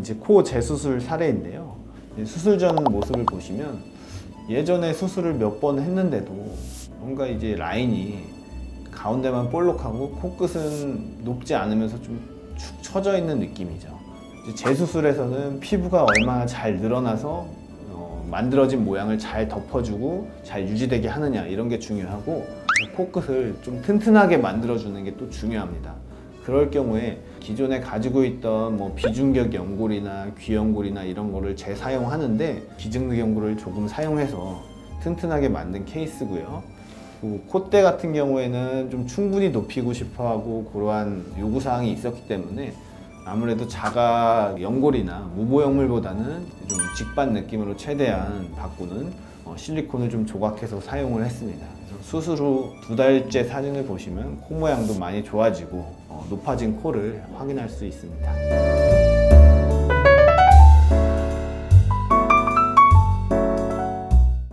이제 코 재수술 사례인데요. 수술 전 모습을 보시면 예전에 수술을 몇 번 했는데도 뭔가 이제 라인이 가운데만 볼록하고 코끝은 높지 않으면서 좀 축 처져 있는 느낌이죠. 재수술에서는 피부가 얼마나 잘 늘어나서 어, 만들어진 모양을 잘 덮어주고 잘 유지되게 하느냐 이런 게 중요하고 코끝을 좀 튼튼하게 만들어주는 게 또 중요합니다. 그럴 경우에 기존에 가지고 있던 뭐 비중격 연골이나 귀연골이나 이런 거를 재사용하는데 기증력 연골을 조금 사용해서 튼튼하게 만든 케이스고요. 그리고 콧대 같은 경우에는 좀 충분히 높이고 싶어 하고 그러한 요구 사항이 있었기 때문에 아무래도 자가 연골이나 무보형물보다는 좀 직반 느낌으로 최대한 바꾸는 어, 실리콘을 좀 조각해서 사용을 했습니다. 그래서 수술 후 두 달째 사진을 보시면 코 모양도 많이 좋아지고 어, 높아진 코를 확인할 수 있습니다.